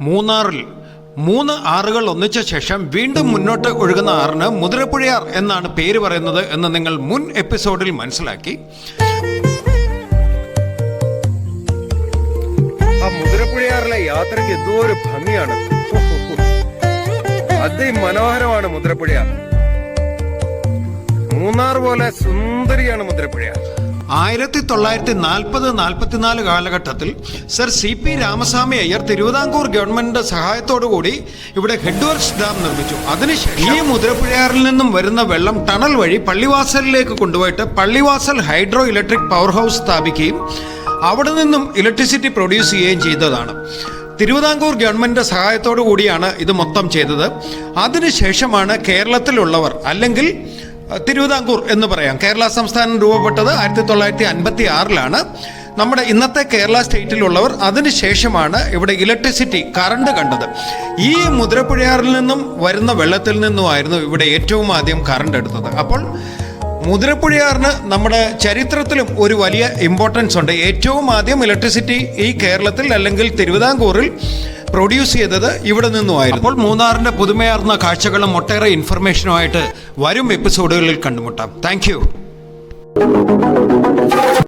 മൂന്നാറിൽ മൂന്ന് ആറുകൾ ഒന്നിച്ച ശേഷം വീണ്ടും മുന്നോട്ട് ഒഴുകുന്ന ആറിന് മുതിരപ്പുഴയാർ എന്നാണ് പേര് പറയുന്നത് എന്ന് നിങ്ങൾ മുൻ എപ്പിസോഡിൽ മനസ്സിലാക്കി. ആ മുതിരപ്പുഴയാറിലെ യാത്രയ്ക്ക് എന്തോ ഒരു ഭംഗിയാണ്. അതിമനോഹരമാണ് മുതിരപ്പുഴയാർ. മൂന്നാർ പോലെ സുന്ദരിയാണ് മുതിരപ്പുഴയാർ. ആയിരത്തി തൊള്ളായിരത്തി നാൽപ്പത് നാൽപ്പത്തിനാല് കാലഘട്ടത്തിൽ sir C P Ramaswami Iyer Thiruvithamkoor ഗവൺമെന്റിന്റെ സഹായത്തോടുകൂടി ഇവിടെ ഹെഡ് ഹെഡ്വർക്സ് ഡാം നിർമ്മിച്ചു. അതിനുശേഷം ഈ മുതിരപ്പുഴയാറിൽ നിന്നും വരുന്ന വെള്ളം ടണൽ വഴി പള്ളിവാസലിലേക്ക് കൊണ്ടുപോയിട്ട് Pallivasal hydro electric power house സ്ഥാപിക്കുകയും അവിടെ നിന്നും ഇലക്ട്രിസിറ്റി പ്രൊഡ്യൂസ് ചെയ്യുകയും ചെയ്തതാണ്. തിരുവിതാംകൂർ ഗവൺമെന്റിന്റെ സഹായത്തോടു കൂടിയാണ് ഇത് മൊത്തം ചെയ്തത്. അതിനുശേഷമാണ് കേരളത്തിലുള്ളവർ അല്ലെങ്കിൽ തിരുവിതാംകൂർ എന്ന് പറയാം. കേരള സംസ്ഥാനം രൂപപ്പെട്ടത് ആയിരത്തി തൊള്ളായിരത്തി അൻപത്തി ആറിലാണ് നമ്മുടെ ഇന്നത്തെ കേരള സ്റ്റേറ്റിലുള്ളവർ അതിനുശേഷമാണ് ഇവിടെ ഇലക്ട്രിസിറ്റി കറണ്ട് കണ്ടത്. ഈ മുദ്രപ്പുഴയാറിൽ നിന്നും വരുന്ന വെള്ളത്തിൽ നിന്നുമായിരുന്നു ഇവിടെ ഏറ്റവും ആദ്യം കറണ്ട് എടുത്തത്. അപ്പോൾ മുതിരപ്പുഴയാറിന് നമ്മുടെ ചരിത്രത്തിലും ഒരു വലിയ ഇമ്പോർട്ടൻസ് ഉണ്ട്. ഏറ്റവും ആദ്യം ഇലക്ട്രിസിറ്റി ഈ കേരളത്തിൽ അല്ലെങ്കിൽ തിരുവിതാംകൂറിൽ പ്രൊഡ്യൂസ് ചെയ്തത് ഇവിടെ നിന്നുമായിരുന്നു. അപ്പോൾ മൂന്നാറിന്റെ പുതുമയാർന്ന കാഴ്ചകളും ഒട്ടേറെ ഇൻഫർമേഷനുമായിട്ട് വരും എപ്പിസോഡുകളിൽ കണ്ടുമുട്ടാം. താങ്ക്